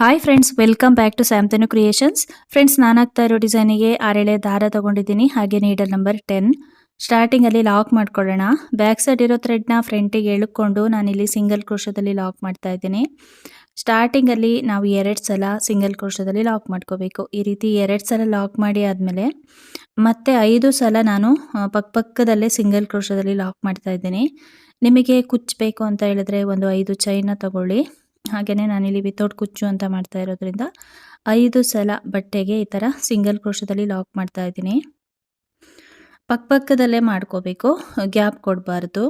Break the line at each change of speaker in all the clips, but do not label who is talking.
Hi friends welcome back to Samthanu creations friends ನಾನು ಇರೋ ಡಿಸೈನಿಗೆ ಆರೇಳೆ ದಾರ ತಗೊಂಡಿದ್ದೀನಿ. ಹಾಗೆ ನೀಡಲ್ ನಂಬರ್ ಟೆನ್ ಸ್ಟಾರ್ಟಿಂಗಲ್ಲಿ ಲಾಕ್ ಮಾಡ್ಕೊಳ್ಳೋಣ. ಬ್ಯಾಕ್ ಸೈಡ್ ಇರೋ ಥ್ರೆಡ್ನ ಫ್ರಂಟಿಗೆ ಎಳ್ಕೊಂಡು ನಾನಿಲ್ಲಿ ಸಿಂಗಲ್ ಕ್ರೋಶದಲ್ಲಿ ಲಾಕ್ ಮಾಡ್ತಾ ಇದ್ದೀನಿ. ಸ್ಟಾರ್ಟಿಂಗಲ್ಲಿ ನಾವು ಎರಡು ಸಲ ಸಿಂಗಲ್ ಕ್ರೋಶದಲ್ಲಿ ಲಾಕ್ ಮಾಡ್ಕೋಬೇಕು. ಈ ರೀತಿ ಎರಡು ಸಲ ಲಾಕ್ ಮಾಡಿ ಆದಮೇಲೆ ಮತ್ತೆ ಐದು ಸಲ ನಾನು ಪಕ್ಕಪಕ್ಕದಲ್ಲೇ ಸಿಂಗಲ್ ಕ್ರೋಶದಲ್ಲಿ ಲಾಕ್ ಮಾಡ್ತಾ ಇದ್ದೀನಿ. ನಿಮಗೆ ಕುಚ್ಚಬೇಕು ಅಂತ ಹೇಳಿದ್ರೆ ಒಂದು ಐದು ಚೈನ ತಗೊಳ್ಳಿ. ಹಾಗೆಯೇ ನಾನಿಲ್ಲಿ ವಿತೌಟ್ ಕುಚ್ಚು ಅಂತ ಮಾಡ್ತಾ ಇರೋದ್ರಿಂದ ಐದು ಸಲ ಬಟ್ಟೆಗೆ ಈ ಥರ ಸಿಂಗಲ್ ಕ್ರೋಶದಲ್ಲಿ ಲಾಕ್ ಮಾಡ್ತಾ ಇದ್ದೀನಿ. ಪಕ್ಕಪಕ್ಕದಲ್ಲೇ ಮಾಡ್ಕೋಬೇಕು ಗ್ಯಾಪ್ ಕೊಡಬಾರ್ದು.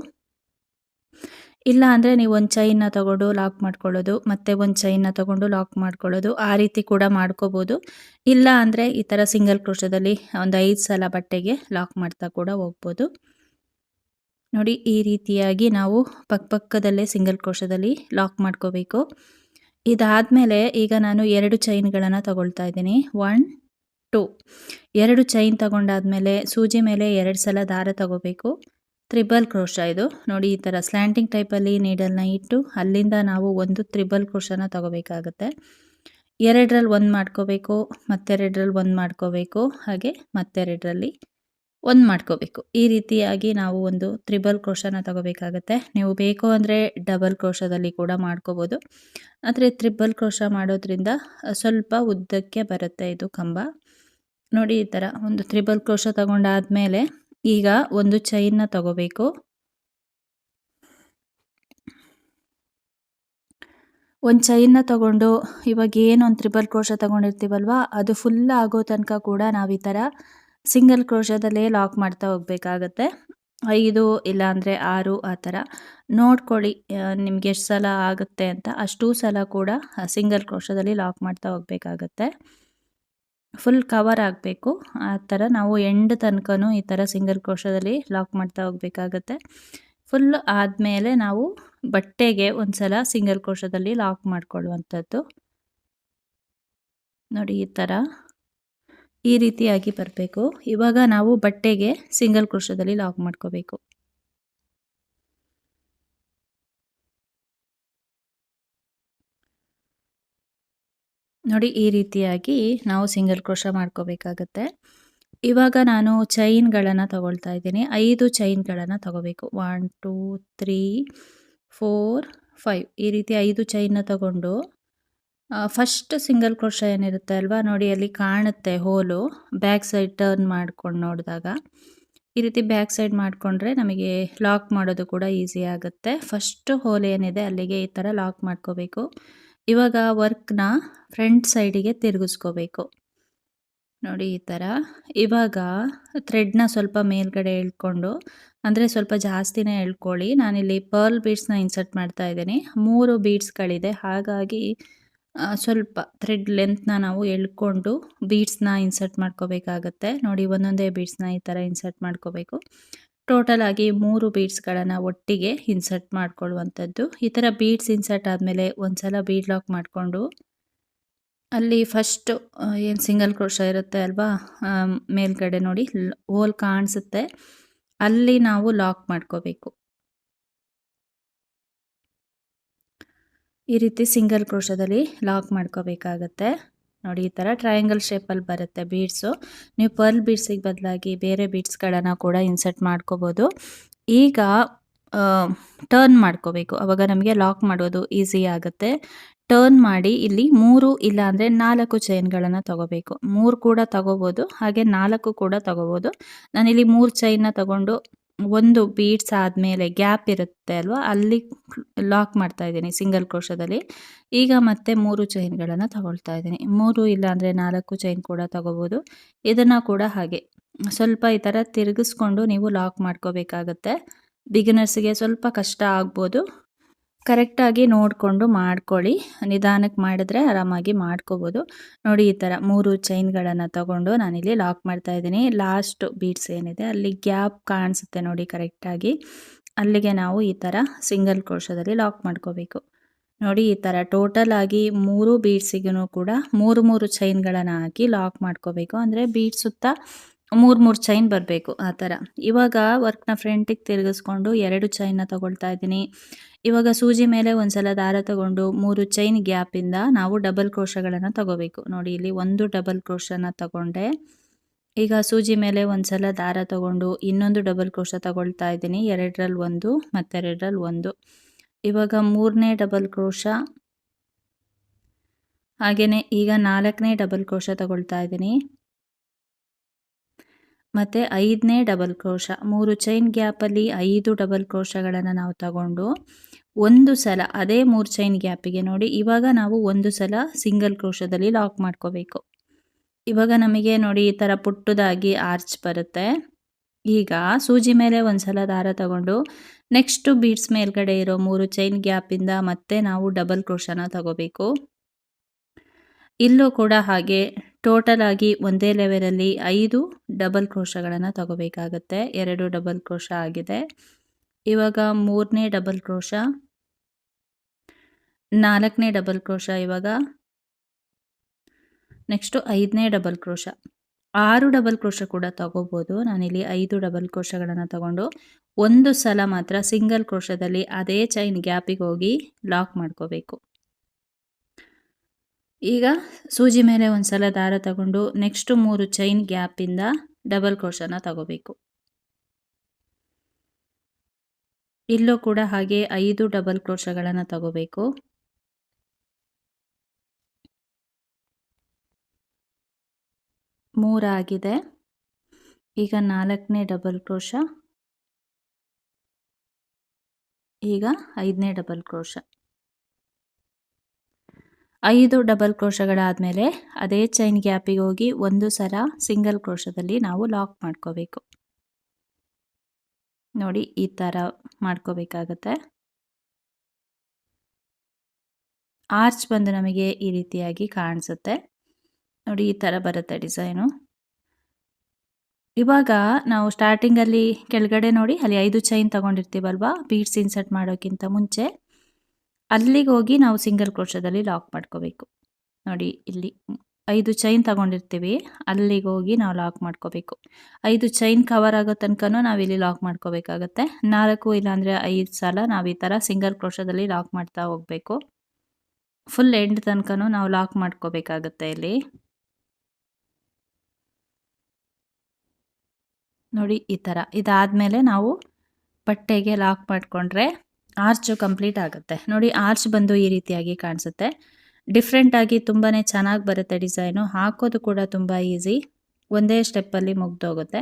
ಇಲ್ಲ ಅಂದರೆ ನೀವು ಒಂದು ಚೈನ್ನ ತಗೊಂಡು ಲಾಕ್ ಮಾಡ್ಕೊಳ್ಳೋದು, ಮತ್ತೆ ಒಂದು ಚೈನ್ನ ತಗೊಂಡು ಲಾಕ್ ಮಾಡ್ಕೊಳ್ಳೋದು, ಆ ರೀತಿ ಕೂಡ ಮಾಡ್ಕೋಬೋದು. ಇಲ್ಲ ಅಂದರೆ ಈ ಥರ ಸಿಂಗಲ್ ಕ್ರೋಶದಲ್ಲಿ ಒಂದು ಐದು ಸಲ ಬಟ್ಟೆಗೆ ಲಾಕ್ ಮಾಡ್ತಾ ಕೂಡ ಹೋಗ್ಬೋದು. ನೋಡಿ, ಈ ರೀತಿಯಾಗಿ ನಾವು ಪಕ್ಕಪಕ್ಕದಲ್ಲೇ ಸಿಂಗಲ್ ಕೋಶದಲ್ಲಿ ಲಾಕ್ ಮಾಡ್ಕೋಬೇಕು. ಇದಾದಮೇಲೆ ಈಗ ನಾನು ಎರಡು ಚೈನ್ಗಳನ್ನು ತಗೊಳ್ತಾ ಇದ್ದೀನಿ. ಒನ್ ಟು ಎರಡು ಚೈನ್ ತಗೊಂಡಾದ್ಮೇಲೆ ಸೂಜಿ ಮೇಲೆ ಎರಡು ಸಲ ದಾರ ತಗೋಬೇಕು. ತ್ರಿಬಲ್ ಕ್ರೋಶ ಇದು. ನೋಡಿ, ಈ ಥರ ಸ್ಲ್ಯಾಂಟಿಂಗ್ ಟೈಪಲ್ಲಿ ನೀಡಲ್ನ ಇಟ್ಟು ಅಲ್ಲಿಂದ ನಾವು ಒಂದು ತ್ರಿಬಲ್ ಕ್ರೋಶನ ತಗೋಬೇಕಾಗತ್ತೆ. ಎರಡರಲ್ಲಿ ಒಂದು ಮಾಡ್ಕೋಬೇಕು, ಮತ್ತೆರಡರಲ್ಲಿ ಒಂದು ಮಾಡ್ಕೋಬೇಕು. ಹಾಗೆ ಮತ್ತೆರಡರಲ್ಲಿ ಒಂದು ಮಾಡ್ಕೋಬೇಕು. ಈ ರೀತಿಯಾಗಿ ನಾವು ಒಂದು ತ್ರಿಬಲ್ ಕ್ರೋಶನ ತಗೋಬೇಕಾಗತ್ತೆ. ನೀವು ಬೇಕು ಅಂದರೆ ಡಬಲ್ ಕ್ರೋಶದಲ್ಲಿ ಕೂಡ ಮಾಡ್ಕೋಬೋದು. ಆದರೆ ತ್ರಿಬಲ್ ಕ್ರೋಶ ಮಾಡೋದ್ರಿಂದ ಸ್ವಲ್ಪ ಉದ್ದಕ್ಕೆ ಬರುತ್ತೆ ಇದು ಕಂಬ. ನೋಡಿ ಈ ಥರ ಒಂದು ತ್ರಿಬಲ್ ಕ್ರೋಶ ತಗೊಂಡಾದ್ಮೇಲೆ ಈಗ ಒಂದು ಚೈನ್ನ ತಗೋಬೇಕು. ಒಂದು ಚೈನ್ನ ತಗೊಂಡು ಇವಾಗ ಏನು ಒಂದು ತ್ರಿಬಲ್ ಕ್ರೋಶ ತಗೊಂಡಿರ್ತೀವಲ್ವ? ಅದು ಫುಲ್ ಆಗೋ ತನಕ ಕೂಡ ನಾವು ಈ ಥರ ಸಿಂಗಲ್ ಕ್ರೋಶದಲ್ಲೇ ಲಾಕ್ ಮಾಡ್ತಾ ಹೋಗಬೇಕಾಗತ್ತೆ. ಐದು ಇಲ್ಲಾಂದರೆ ಆರು ಆ ಥರ. ನೋಡ್ಕೊಳ್ಳಿ ನಿಮ್ಗೆ ಎಷ್ಟು ಸಲ ಆಗುತ್ತೆ ಅಂತ. ಅಷ್ಟೂ ಸಲ ಕೂಡ ಸಿಂಗಲ್ ಕ್ರೋಶದಲ್ಲಿ ಲಾಕ್ ಮಾಡ್ತಾ ಹೋಗಬೇಕಾಗತ್ತೆ. ಫುಲ್ ಕವರ್ ಆಗಬೇಕು. ಆ ಥರ ನಾವು ಎಂಡ್ ತನಕನೂ ಈ ಥರ ಸಿಂಗಲ್ ಕ್ರೋಶದಲ್ಲಿ ಲಾಕ್ ಮಾಡ್ತಾ ಹೋಗಬೇಕಾಗತ್ತೆ. ಫುಲ್ ಆದಮೇಲೆ ನಾವು ಬಟ್ಟೆಗೆ ಒಂದು ಸಲ ಸಿಂಗಲ್ ಕ್ರೋಶದಲ್ಲಿ ಲಾಕ್ ಮಾಡಿಕೊಳ್ಳುವಂಥದ್ದು. ನೋಡಿ ಈ ಥರ. ಈ ರೀತಿಯಾಗಿ ಬರಬೇಕು. ಇವಾಗ ನಾವು ಬಟ್ಟೆಗೆ ಸಿಂಗಲ್ ಕ್ರೋಶದಲ್ಲಿ ಲಾಕ್ ಮಾಡ್ಕೋಬೇಕು. ನೋಡಿ, ಈ ರೀತಿಯಾಗಿ ನಾವು ಸಿಂಗಲ್ ಕ್ರೋಶ ಮಾಡ್ಕೋಬೇಕಾಗತ್ತೆ. ಇವಾಗ ನಾನು ಚೈನ್ಗಳನ್ನು ತಗೊಳ್ತಾ ಇದ್ದೀನಿ. ಐದು ಚೈನ್ಗಳನ್ನು ತಗೋಬೇಕು. One two three four five ಈ ರೀತಿ ಐದು ಚೈನ್ನ ತಗೊಂಡು ಫಸ್ಟ್ ಸಿಂಗಲ್ ಕ್ರೋಶ ಏನಿರುತ್ತೆ ಅಲ್ವಾ? ನೋಡಿ, ಅಲ್ಲಿ ಕಾಣುತ್ತೆ ಹೋಲು. ಬ್ಯಾಕ್ ಸೈಡ್ ಟರ್ನ್ ಮಾಡ್ಕೊಂಡು ನೋಡಿದಾಗ. ಈ ರೀತಿ ಬ್ಯಾಕ್ ಸೈಡ್ ಮಾಡಿಕೊಂಡ್ರೆ ನಮಗೆ ಲಾಕ್ ಮಾಡೋದು ಕೂಡ ಈಸಿ ಆಗುತ್ತೆ. ಫಸ್ಟ್ ಹೋಲ್ ಏನಿದೆ, ಅಲ್ಲಿಗೆ ಈ ಥರ ಲಾಕ್ ಮಾಡ್ಕೋಬೇಕು. ಇವಾಗ ವರ್ಕ್ನ ಫ್ರಂಟ್ ಸೈಡಿಗೆ ತಿರುಗಿಸ್ಕೋಬೇಕು. ನೋಡಿ, ಈ ಥರ. ಇವಾಗ ಥ್ರೆಡ್ನ ಸ್ವಲ್ಪ ಮೇಲ್ಗಡೆ ಎಳ್ಕೊಂಡು, ಅಂದರೆ ಸ್ವಲ್ಪ ಜಾಸ್ತಿನೇ ಎಳ್ಕೊಳ್ಳಿ. ನಾನಿಲ್ಲಿ ಪರ್ಲ್ ಬೀಡ್ಸ್ನ ಇನ್ಸರ್ಟ್ ಮಾಡ್ತಾ ಇದ್ದೀನಿ. ಮೂರು ಬೀಡ್ಸ್ಗಳಿದೆ ಹಾಗಾಗಿ ಸ್ವಲ್ಪ ಥ್ರೆಡ್ ಲೆಂತ್ನ ನಾವು ಎಳ್ಕೊಂಡು ಬೀಡ್ಸ್ನ ಇನ್ಸರ್ಟ್ ಮಾಡ್ಕೋಬೇಕಾಗತ್ತೆ. ನೋಡಿ, ಒಂದೊಂದೇ ಬೀಡ್ಸ್ನ ಈ ಥರ ಇನ್ಸರ್ಟ್ ಮಾಡ್ಕೋಬೇಕು. ಟೋಟಲ್ ಆಗಿ ಮೂರು ಬೀಡ್ಸ್ಗಳನ್ನು ಒಟ್ಟಿಗೆ ಇನ್ಸರ್ಟ್ ಮಾಡ್ಕೊಳ್ಳುವಂಥದ್ದು. ಈ ಥರ ಬೀಡ್ಸ್ ಇನ್ಸರ್ಟ್ ಆದಮೇಲೆ ಒಂದ್ಸಲ ಬೀಡ್ ಲಾಕ್ ಮಾಡಿಕೊಂಡು, ಅಲ್ಲಿ ಫಸ್ಟ್ ಏನು ಸಿಂಗಲ್ ಕ್ರೋಶ ಇರುತ್ತೆ ಅಲ್ವಾ? ಮೇಲ್ಗಡೆ ನೋಡಿ ಹೋಲ್ ಕಾಣಿಸುತ್ತೆ. ಅಲ್ಲಿ ನಾವು ಲಾಕ್ ಮಾಡ್ಕೋಬೇಕು. ಈ ರೀತಿ ಸಿಂಗಲ್ ಕ್ರೋಶದಲ್ಲಿ ಲಾಕ್ ಮಾಡ್ಕೋಬೇಕಾಗತ್ತೆ. ನೋಡಿ, ಈ ಥರ ಟ್ರಯಾಂಗಲ್ ಶೇಪಲ್ಲಿ ಬರುತ್ತೆ ಬೀಡ್ಸು ನೀವು ಪರ್ಲ್ ಬೀಡ್ಸಿಗೆ ಬದಲಾಗಿ ಬೇರೆ ಬೀಡ್ಸ್ಗಳನ್ನು ಕೂಡ ಇನ್ಸರ್ಟ್ ಮಾಡ್ಕೋಬೋದು. ಈಗ ಟರ್ನ್ ಮಾಡ್ಕೋಬೇಕು. ಅವಾಗ ನಮಗೆ ಲಾಕ್ ಮಾಡೋದು ಈಸಿ ಆಗುತ್ತೆ. ಟರ್ನ್ ಮಾಡಿ ಇಲ್ಲಿ ಮೂರು ಇಲ್ಲ ಅಂದರೆ ನಾಲ್ಕು ಚೈನ್ಗಳನ್ನು ತಗೋಬೇಕು. ಮೂರು ಕೂಡ ತಗೋಬೋದು, ಹಾಗೆ ನಾಲ್ಕು ಕೂಡ ತಗೋಬೋದು. ನಾನಿಲ್ಲಿ ಮೂರು ಚೈನ್ನ ತಗೊಂಡು ಒಂದು ಬೀಡ್ಸ್ ಆದಮೇಲೆ ಗ್ಯಾಪ್ ಇರುತ್ತೆ ಅಲ್ವಾ? ಅಲ್ಲಿ ಲಾಕ್ ಮಾಡ್ತಾ ಇದ್ದೀನಿ ಸಿಂಗಲ್ ಕ್ರೋಶದಲ್ಲಿ ಈಗ ಮತ್ತೆ ಮೂರು ಚೈನ್ಗಳನ್ನು ತಗೊಳ್ತಾ ಇದ್ದೀನಿ. ಮೂರು ಇಲ್ಲಾಂದರೆ ನಾಲ್ಕು ಚೈನ್ ಕೂಡ ತಗೋಬೋದು. ಇದನ್ನು ಕೂಡ ಹಾಗೆ. ಸ್ವಲ್ಪ ಈ ಥರ ತಿರುಗಿಸ್ಕೊಂಡು ನೀವು ಲಾಕ್ ಮಾಡ್ಕೋಬೇಕಾಗತ್ತೆ. ಬಿಗಿನರ್ಸ್ಗೆ ಸ್ವಲ್ಪ ಕಷ್ಟ ಆಗ್ಬೋದು. ಕರೆಕ್ಟಾಗಿ ನೋಡಿಕೊಂಡು ಮಾಡ್ಕೊಳ್ಳಿ. ನಿಧಾನಕ್ಕೆ ಮಾಡಿದ್ರೆ ಆರಾಮಾಗಿ ಮಾಡ್ಕೋಬೋದು. ನೋಡಿ, ಈ ಥರ ಮೂರು ಚೈನ್ಗಳನ್ನು ತಗೊಂಡು ನಾನಿಲ್ಲಿ ಲಾಕ್ ಮಾಡ್ತಾ ಇದ್ದೀನಿ. ಲಾಸ್ಟ್ ಬೀಡ್ಸ್ ಏನಿದೆ, ಅಲ್ಲಿ ಗ್ಯಾಪ್ ಕಾಣಿಸುತ್ತೆ ನೋಡಿ ಕರೆಕ್ಟಾಗಿ. ಅಲ್ಲಿಗೆ ನಾವು ಈ ಥರ ಸಿಂಗಲ್ ಕೋಶದಲ್ಲಿ ಲಾಕ್ ಮಾಡ್ಕೋಬೇಕು. ನೋಡಿ, ಈ ಥರ ಟೋಟಲ್ ಆಗಿ ಮೂರು ಬೀಡ್ಸಿಗೂ ಕೂಡ ಮೂರು ಮೂರು ಚೈನ್ಗಳನ್ನು ಹಾಕಿ ಲಾಕ್ ಮಾಡ್ಕೋಬೇಕು. ಅಂದರೆ ಬೀಡ್ ಸುತ್ತ ಮೂರು ಮೂರು ಚೈನ್ ಬರಬೇಕು ಆ ಥರ. ಇವಾಗ ವರ್ಕ್ನ ಫ್ರಂಟಿಗೆ ತಿರುಗಿಸ್ಕೊಂಡು ಎರಡು ಚೈನ್ನ ತಗೊಳ್ತಾ ಇದ್ದೀನಿ. ಇವಾಗ ಸೂಜಿ ಮೇಲೆ ಒಂದ್ಸಲ ದಾರ ತಗೊಂಡು ಮೂರು ಚೈನ್ ಗ್ಯಾಪಿಂದ ನಾವು ಡಬಲ್ ಕ್ರೋಶಗಳನ್ನು ತಗೋಬೇಕು. ನೋಡಿ, ಇಲ್ಲಿ ಒಂದು ಡಬಲ್ ಕ್ರೋಶನ ತಗೊಂಡೆ. ಈಗ ಸೂಜಿ ಮೇಲೆ ಒಂದ್ಸಲ ದಾರ ತಗೊಂಡು ಇನ್ನೊಂದು ಡಬಲ್ ಕ್ರೋಶ ತಗೊಳ್ತಾ ಇದ್ದೀನಿ. ಎರಡರಲ್ಲಿ ಒಂದು, ಮತ್ತೆರಡರಲ್ಲಿ ಒಂದು. ಇವಾಗ ಮೂರನೇ ಡಬಲ್ ಕ್ರೋಶ ಹಾಗೆಯೇ ಈಗ ನಾಲ್ಕನೇ ಡಬಲ್ ಕ್ರೋಶ ತಗೊಳ್ತಾ ಇದ್ದೀನಿ. ಮತ್ತು ಐದನೇ ಡಬಲ್ ಕ್ರೋಶ, ಮೂರು ಚೈನ್ ಗ್ಯಾಪಲ್ಲಿ ಐದು ಡಬಲ್ ಕ್ರೋಶಗಳನ್ನು ನಾವು ತಗೊಂಡು ಒಂದು ಸಲ ಅದೇ ಮೂರು ಚೈನ್ ಗ್ಯಾಪಿಗೆ ನೋಡಿ ಇವಾಗ ನಾವು ಒಂದು ಸಲ ಸಿಂಗಲ್ ಕ್ರೋಶದಲ್ಲಿ ಲಾಕ್ ಮಾಡ್ಕೋಬೇಕು. ಇವಾಗ ನಮಗೆ ನೋಡಿ ಈ ಥರ ಪುಟ್ಟದಾಗಿ ಆರ್ಚ್ ಬರುತ್ತೆ. ಈಗ ಸೂಜಿ ಮೇಲೆ ಒಂದು ಸಲ ದಾರ ತಗೊಂಡು ನೆಕ್ಸ್ಟು ಬೀಡ್ಸ್ ಮೇಲ್ಗಡೆ ಇರೋ ಮೂರು ಚೈನ್ ಗ್ಯಾಪಿಂದ ಮತ್ತೆ ನಾವು ಡಬಲ್ ಕ್ರೋಶನ ತಗೋಬೇಕು. ಇಲ್ಲೂ ಕೂಡ ಹಾಗೆ ಟೋಟಲ್ ಆಗಿ ಒಂದೇ ಲೆವೆಲಲ್ಲಿ ಐದು ಡಬಲ್ ಕ್ರೋಶಗಳನ್ನು ತಗೋಬೇಕಾಗತ್ತೆ. ಎರಡು ಡಬಲ್ ಕ್ರೋಶ ಆಗಿದೆ. ಇವಾಗ ಮೂರನೇ ಡಬಲ್ ಕ್ರೋಶ, ನಾಲ್ಕನೇ ಡಬಲ್ ಕ್ರೋಶ ಇವಾಗ ನೆಕ್ಸ್ಟು ಐದನೇ ಡಬಲ್ ಕ್ರೋಶ. ಆರು ಡಬಲ್ ಕ್ರೋಶ ಕೂಡ ತಗೋಬೋದು. ನಾನಿಲ್ಲಿ ಐದು ಡಬಲ್ ಕ್ರೋಶಗಳನ್ನು ತಗೊಂಡು ಒಂದು ಸಲ ಮಾತ್ರ ಸಿಂಗಲ್ ಕ್ರೋಶದಲ್ಲಿ ಅದೇ ಚೈನ್ ಗ್ಯಾಪಿಗೆ ಹೋಗಿ ಲಾಕ್ ಮಾಡ್ಕೋಬೇಕು. ಈಗ ಸೂಜಿ ಮೇಲೆ ಒಂದು ಸಲ ದಾರ ತಗೊಂಡು ನೆಕ್ಸ್ಟು ಮೂರು ಚೈನ್ ಗ್ಯಾಪಿಂದ ಡಬಲ್ ಕ್ರೋಶನ ತಗೋಬೇಕು. ಇಲ್ಲೂ ಕೂಡ ಹಾಗೆ ಐದು ಡಬಲ್ ಕ್ರೋಶಗಳನ್ನು ತಗೋಬೇಕು. ಮೂರಾಗಿದೆ ಈಗ ನಾಲ್ಕನೇ ಡಬಲ್ ಕ್ರೋಶ ಈಗ ಐದನೇ ಡಬಲ್ ಕ್ರೋಶ ಐದು ಡಬಲ್ ಕ್ರೋಶಗಳಾದಮೇಲೆ ಅದೇ ಚೈನ್ ಗ್ಯಾಪಿಗೆ ಹೋಗಿ ಒಂದು ಸಲ ಸಿಂಗಲ್ ಕ್ರೋಶದಲ್ಲಿ ನಾವು ಲಾಕ್ ಮಾಡ್ಕೋಬೇಕು. ನೋಡಿ ಈ ಥರ ಮಾಡ್ಕೋಬೇಕಾಗತ್ತೆ. ಆರ್ಚ್ ಬಂದು ನಮಗೆ ಈ ರೀತಿಯಾಗಿ ಕಾಣಿಸುತ್ತೆ. ನೋಡಿ ಈ ಥರ ಬರುತ್ತೆ ಡಿಸೈನು ಇವಾಗ ನಾವು ಸ್ಟಾರ್ಟಿಂಗಲ್ಲಿ ಕೆಳಗಡೆ ನೋಡಿ, ಅಲ್ಲಿ ಐದು ಚೈನ್ ತೊಗೊಂಡಿರ್ತೀವಲ್ವಾ? ಬೀಡ್ಸ್ ಇನ್ಸರ್ಟ್ ಮಾಡೋಕ್ಕಿಂತ ಮುಂಚೆ. ಅಲ್ಲಿಗೆ ಹೋಗಿ ನಾವು ಸಿಂಗಲ್ ಕ್ರೋಶದಲ್ಲಿ ಲಾಕ್ ಮಾಡ್ಕೋಬೇಕು. ನೋಡಿ, ಇಲ್ಲಿ ಐದು ಚೈನ್ ತಗೊಂಡಿರ್ತೀವಿ. ಅಲ್ಲಿಗೆ ಹೋಗಿ ನಾವು ಲಾಕ್ ಮಾಡ್ಕೋಬೇಕು. ಐದು ಚೈನ್ ಕವರ್ ಆಗೋ ತನಕನೂ ನಾವಿಲ್ಲಿ ಲಾಕ್ ಮಾಡ್ಕೋಬೇಕಾಗತ್ತೆ. ನಾಲ್ಕು ಇಲ್ಲಾಂದರೆ ಐದು ಸಲ ನಾವು ಈ ಥರ ಸಿಂಗಲ್ ಕ್ರೋಶದಲ್ಲಿ ಲಾಕ್ ಮಾಡ್ತಾ ಹೋಗಬೇಕು. ಫುಲ್ ಎಂಡ್ ತನಕನೂ ನಾವು ಲಾಕ್ ಮಾಡ್ಕೋಬೇಕಾಗತ್ತೆ ಇಲ್ಲಿ. ನೋಡಿ, ಈ ಥರ ಇದಾದಮೇಲೆ ನಾವು ಬಟ್ಟೆಗೆ ಲಾಕ್ ಮಾಡಿಕೊಂಡ್ರೆ ಆರ್ಚು ಕಂಪ್ಲೀಟ್ ಆಗುತ್ತೆ. ನೋಡಿ ಆರ್ಚ್ ಬಂದು ಈ ರೀತಿಯಾಗಿ ಕಾಣಿಸುತ್ತೆ. ಡಿಫ್ರೆಂಟಾಗಿ ತುಂಬಾ ಚೆನ್ನಾಗಿ ಬರುತ್ತೆ ಡಿಸೈನು ಹಾಕೋದು ಕೂಡ ತುಂಬ ಈಸಿ ಒಂದೇ ಸ್ಟೆಪ್ಪಲ್ಲಿ ಮುಗ್ದೋಗುತ್ತೆ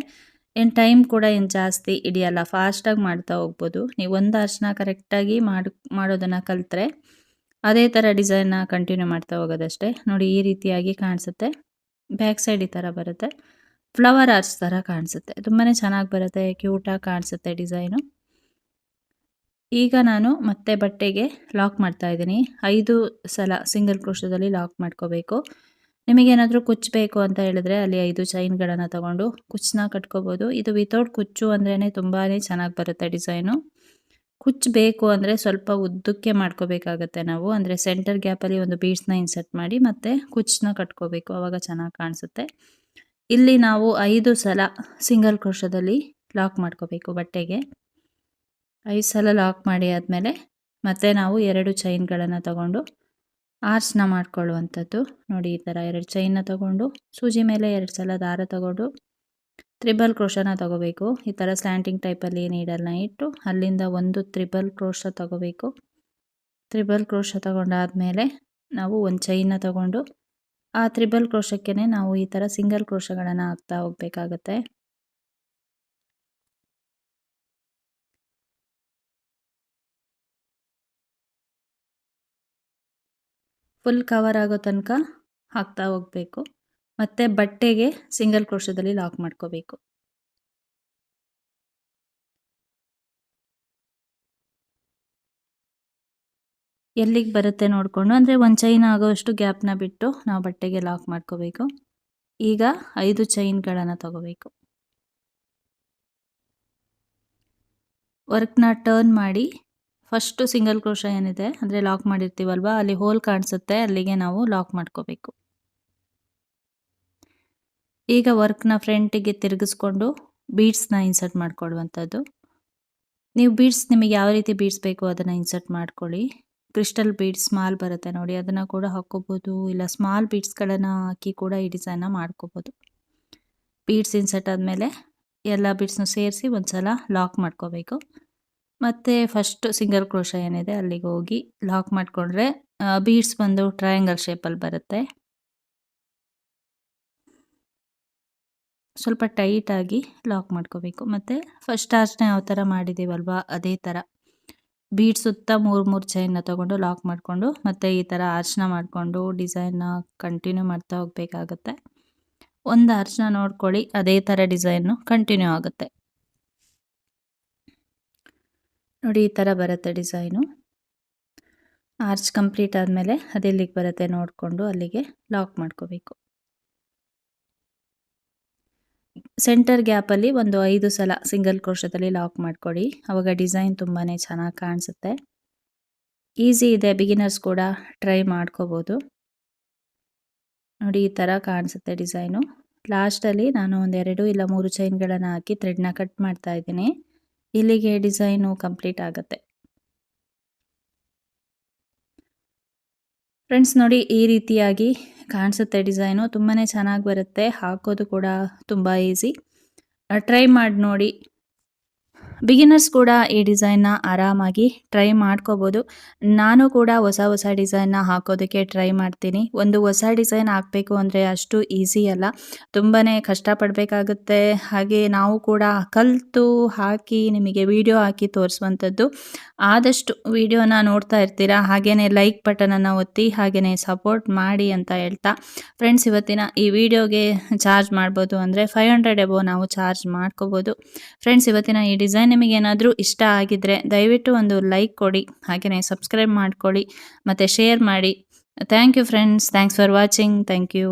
ಏನು ಟೈಮ್ ಕೂಡ ಏನು ಜಾಸ್ತಿ ಹಿಡಿಯಲ್ಲ. ಫಾಸ್ಟಾಗಿ ಮಾಡ್ತಾ ಹೋಗ್ಬೋದು. ನೀವು ಒಂದು ಆರ್ಚನ್ನ ಕರೆಕ್ಟಾಗಿ ಮಾಡಿ, ಮಾಡೋದನ್ನು ಕಲಿತ್ರೆ ಅದೇ ಥರ ಡಿಸೈನ್ನ ಕಂಟಿನ್ಯೂ ಮಾಡ್ತಾ ಹೋಗೋದಷ್ಟೇ. ನೋಡಿ, ಈ ರೀತಿಯಾಗಿ ಕಾಣಿಸುತ್ತೆ. ಬ್ಯಾಕ್ ಸೈಡ್ ಈ ಥರ ಬರುತ್ತೆ. ಫ್ಲವರ್ ಆರ್ಚ್ ಥರ ಕಾಣಿಸುತ್ತೆ. ತುಂಬಾ ಚೆನ್ನಾಗಿ ಬರುತ್ತೆ. ಕ್ಯೂಟಾಗಿ ಕಾಣಿಸುತ್ತೆ ಡಿಸೈನು ಈಗ ನಾನು ಮತ್ತೆ ಬಟ್ಟೆಗೆ ಲಾಕ್ ಮಾಡ್ತಾ ಇದ್ದೀನಿ. ಐದು ಸಲ ಸಿಂಗಲ್ ಕ್ರೋಶದಲ್ಲಿ ಲಾಕ್ ಮಾಡ್ಕೋಬೇಕು. ನಿಮಗೇನಾದರೂ ಕುಚ್ಚಬೇಕು ಅಂತ ಹೇಳಿದ್ರೆ ಅಲ್ಲಿ ಐದು ಚೈನ್ಗಳನ್ನು ತಗೊಂಡು ಕುಚ್ಚನ್ನ ಕಟ್ಕೋಬೋದು. ಇದು ವಿತೌಟ್ ಕುಚ್ಚು ಅಂದ್ರೇ ತುಂಬಾ ಚೆನ್ನಾಗಿ ಬರುತ್ತೆ ಡಿಸೈನು. ಕುಚ್ಚು ಬೇಕು ಅಂದರೆ ಸ್ವಲ್ಪ ಉದ್ದಕ್ಕೆ ಮಾಡ್ಕೋಬೇಕಾಗತ್ತೆ ನಾವು. ಅಂದರೆ ಸೆಂಟರ್ ಗ್ಯಾಪಲ್ಲಿ ಒಂದು ಬೀಡ್ಸ್ನ ಇನ್ಸರ್ಟ್ ಮಾಡಿ ಮತ್ತು ಕುಚ್ಚನ್ನ ಕಟ್ಕೋಬೇಕು. ಆವಾಗ ಚೆನ್ನಾಗಿ ಕಾಣಿಸುತ್ತೆ. ಇಲ್ಲಿ ನಾವು ಐದು ಸಲ ಸಿಂಗಲ್ ಕ್ರೋಶದಲ್ಲಿ ಲಾಕ್ ಮಾಡ್ಕೋಬೇಕು ಬಟ್ಟೆಗೆ. ಐದು ಸಲ ಲಾಕ್ ಮಾಡಿ ಆದಮೇಲೆ ಮತ್ತೆ ನಾವು ಎರಡು ಚೈನ್ಗಳನ್ನು ತಗೊಂಡು ಆರ್ಸ್ನ ಮಾಡ್ಕೊಳ್ಳುವಂಥದ್ದು. ನೋಡಿ ಈ ಥರ ಎರಡು ಚೈನ್ನ ತಗೊಂಡು ಸೂಜಿ ಮೇಲೆ ಎರಡು ಸಲ ದಾರ ತಗೊಂಡು ತ್ರಿಬಲ್ ಕ್ರೋಶನ ತಗೋಬೇಕು. ಈ ಥರ ಸ್ಲ್ಯಾಂಟಿಂಗ್ ಟೈಪಲ್ಲಿ ನೀಡಲ್ನ ಇಟ್ಟು ಅಲ್ಲಿಂದ ಒಂದು ತ್ರಿಬಲ್ ಕ್ರೋಶ ತಗೋಬೇಕು. ತ್ರಿಬಲ್ ಕ್ರೋಶ ತಗೊಂಡಾದಮೇಲೆ ನಾವು ಒಂದು ಚೈನ್ನ ತಗೊಂಡು ಆ ತ್ರಿಬಲ್ ಕ್ರೋಶಕ್ಕೆ ನಾವು ಈ ಥರ ಸಿಂಗಲ್ ಕ್ರೋಶಗಳನ್ನು ಹಾಕ್ತಾ ಹೋಗಬೇಕಾಗತ್ತೆ. ಫುಲ್ ಕವರ್ ಆಗೋ ತನಕ ಹಾಕ್ತಾ ಹೋಗಬೇಕು. ಮತ್ತು ಬಟ್ಟೆಗೆ ಸಿಂಗಲ್ ಕ್ರೋಶದಲ್ಲಿ ಲಾಕ್ ಮಾಡ್ಕೋಬೇಕು. ಎಲ್ಲಿಗೆ ಬರುತ್ತೆ ನೋಡಿಕೊಂಡು, ಅಂದರೆ ಒಂದು ಚೈನ್ ಆಗೋಷ್ಟು ಗ್ಯಾಪ್ನ ಬಿಟ್ಟು ನಾವು ಬಟ್ಟೆಗೆ ಲಾಕ್ ಮಾಡ್ಕೋಬೇಕು. ಈಗ ಐದು ಚೈನ್ಗಳನ್ನು ತಗೋಬೇಕು. ವರ್ಕ್ನ ಟರ್ನ್ ಮಾಡಿ ಫಸ್ಟು ಸಿಂಗಲ್ ಕ್ರೋಶ ಏನಿದೆ, ಅಂದರೆ ಲಾಕ್ ಮಾಡಿರ್ತೀವಲ್ವ, ಅಲ್ಲಿ ಹೋಲ್ ಕಾಣಿಸುತ್ತೆ, ಅಲ್ಲಿಗೆ ನಾವು ಲಾಕ್ ಮಾಡ್ಕೋಬೇಕು. ಈಗ ವರ್ಕ್ನ ಫ್ರಂಟಿಗೆ ತಿರುಗಿಸ್ಕೊಂಡು ಬೀಡ್ಸ್ನ ಇನ್ಸರ್ಟ್ ಮಾಡಿಕೊಳ್ಳುವಂಥದ್ದು. ನೀವು ಬೀಡ್ಸ್ ನಿಮಗೆ ಯಾವ ರೀತಿ ಬೀಡ್ಸ್ ಬೇಕು ಅದನ್ನು ಇನ್ಸರ್ಟ್ ಮಾಡ್ಕೊಳ್ಳಿ. ಕ್ರಿಸ್ಟಲ್ ಬೀಡ್ಸ್ ಸ್ಮಾಲ್ ಬರುತ್ತೆ ನೋಡಿ, ಅದನ್ನು ಕೂಡ ಹಾಕ್ಕೋಬೋದು, ಇಲ್ಲ ಸ್ಮಾಲ್ ಬೀಡ್ಸ್ಗಳನ್ನು ಹಾಕಿ ಕೂಡ ಈ ಡಿಸೈನ್ನ ಮಾಡ್ಕೋಬೋದು. ಬೀಡ್ಸ್ ಇನ್ಸರ್ಟ್ ಆದಮೇಲೆ ಎಲ್ಲ ಬೀಡ್ಸ್ನು ಸೇರಿಸಿ ಒಂದು ಸಲ ಲಾಕ್ ಮಾಡ್ಕೋಬೇಕು. ಮತ್ತು ಫಸ್ಟ್ ಸಿಂಗಲ್ ಕ್ರೋಶ ಏನಿದೆ ಅಲ್ಲಿಗೆ ಹೋಗಿ ಲಾಕ್ ಮಾಡಿಕೊಂಡ್ರೆ ಬೀಡ್ಸ್ ಬಂದು ಟ್ರಯಾಂಗಲ್ ಶೇಪಲ್ಲಿ ಬರುತ್ತೆ. ಸ್ವಲ್ಪ ಟೈಟಾಗಿ ಲಾಕ್ ಮಾಡ್ಕೋಬೇಕು. ಮತ್ತು ಫಸ್ಟ್ ಆರ್ಚ್ನ ಯಾವ ಥರ ಮಾಡಿದ್ದೀವಲ್ವ ಅದೇ ಥರ ಬೀಡ್ ಸುತ್ತ ಮೂರು ಮೂರು ಚೈನ್ನ ತೊಗೊಂಡು ಲಾಕ್ ಮಾಡಿಕೊಂಡು, ಮತ್ತು ಈ ಥರ ಆರ್ಚ್ನ ಮಾಡಿಕೊಂಡು ಡಿಸೈನ್ನ ಕಂಟಿನ್ಯೂ ಮಾಡ್ತಾ ಹೋಗಬೇಕಾಗತ್ತೆ. ಒಂದು ಆರ್ಚ್ನ ನೋಡ್ಕೊಳ್ಳಿ, ಅದೇ ಥರ ಡಿಸೈನು ಕಂಟಿನ್ಯೂ ಆಗುತ್ತೆ. ನೋಡಿ, ಈ ಥರ ಬರುತ್ತೆ ಡಿಸೈನು. ಆರ್ಚ್ ಕಂಪ್ಲೀಟ್ ಆದಮೇಲೆ ಅದೆಲ್ಲಿಗೆ ಬರುತ್ತೆ ನೋಡಿಕೊಂಡು ಅಲ್ಲಿಗೆ ಲಾಕ್ ಮಾಡ್ಕೋಬೇಕು. ಸೆಂಟರ್ ಗ್ಯಾಪಲ್ಲಿ ಒಂದು ಐದು ಸಲ ಸಿಂಗಲ್ ಕ್ರೋಶದಲ್ಲಿ ಲಾಕ್ ಮಾಡ್ಕೊಡಿ. ಅವಾಗ ಡಿಸೈನ್ ತುಂಬಾ ಚೆನ್ನಾಗಿ ಕಾಣಿಸುತ್ತೆ. ಈಸಿ ಇದೆ, ಬಿಗಿನರ್ಸ್ ಕೂಡ ಟ್ರೈ ಮಾಡ್ಕೋಬೋದು. ನೋಡಿ, ಈ ಥರ ಕಾಣಿಸುತ್ತೆ ಡಿಸೈನು. ಲಾಸ್ಟಲ್ಲಿ ನಾನು ಒಂದೆರಡು ಇಲ್ಲ ಮೂರು ಚೈನ್ಗಳನ್ನು ಹಾಕಿ ಥ್ರೆಡ್ನ ಕಟ್ ಮಾಡ್ತಾ ಇದ್ದೀನಿ. ಇಲ್ಲಿಗೆ ಡಿಸೈನು ಕಂಪ್ಲೀಟ್ ಆಗುತ್ತೆ. ಫ್ರೆಂಡ್ಸ್ ನೋಡಿ ಈ ರೀತಿಯಾಗಿ ಕಾಣಿಸುತ್ತೆ ಡಿಸೈನು. ತುಂಬಾ ಚೆನ್ನಾಗಿ ಬರುತ್ತೆ. ಹಾಕೋದು ಕೂಡ ತುಂಬ ಈಸಿ. ಟ್ರೈ ಮಾಡಿ ನೋಡಿ. ಬಿಗಿನರ್ಸ್ ಕೂಡ ಈ ಡಿಸೈನ್ನ ಆರಾಮಾಗಿ ಟ್ರೈ ಮಾಡ್ಕೋಬೋದು. ನಾನು ಕೂಡ ಹೊಸ ಹೊಸ ಡಿಸೈನ್ನ ಹಾಕೋದಕ್ಕೆ ಟ್ರೈ ಮಾಡ್ತೀನಿ. ಒಂದು ಹೊಸ ಡಿಸೈನ್ ಹಾಕಬೇಕು ಅಂದರೆ ಅಷ್ಟು ಈಸಿ ಅಲ್ಲ. ತುಂಬಾ ಕಷ್ಟಪಡಬೇಕಾಗುತ್ತೆ. ಹಾಗೆ ನಾವು ಕೂಡ ಕಲಿತು ಹಾಕಿ ನಿಮಗೆ ವಿಡಿಯೋ ಹಾಕಿ ತೋರಿಸುವಂಥದ್ದು. ಆದಷ್ಟು ವಿಡಿಯೋನ ನೋಡ್ತಾ ಇರ್ತೀರಾ? ಹಾಗೆಯೇ ಲೈಕ್ ಬಟನನ್ನು ಒತ್ತಿ ಹಾಗೆಯೇ ಸಪೋರ್ಟ್ ಮಾಡಿ ಅಂತ ಹೇಳ್ತಾ. ಫ್ರೆಂಡ್ಸ್ ಇವತ್ತಿನ ಈ ವಿಡಿಯೋಗೆ ಚಾರ್ಜ್ ಮಾಡ್ಬೋದು ಅಂದರೆ ಫೈವ್ ಹಂಡ್ರೆಡ್ ಎಬೋ ನಾವು ಚಾರ್ಜ್ ಮಾಡ್ಕೋಬೋದು. ಫ್ರೆಂಡ್ಸ್ ಇವತ್ತಿನ ಈ ಡಿಸೈನ್ ನಿಮಗೆ ಏನಾದರೂ ಇಷ್ಟ ಆಗಿದ್ದರೆ ದಯವಿಟ್ಟು ಒಂದು ಲೈಕ್ ಕೊಡಿ ಹಾಗೆಯೇ ಸಬ್ಸ್ಕ್ರೈಬ್ ಮಾಡ್ಕೊಳ್ಳಿ, ಮತ್ತು ಶೇರ್ ಮಾಡಿ. Thank you friends thanks for watching thank you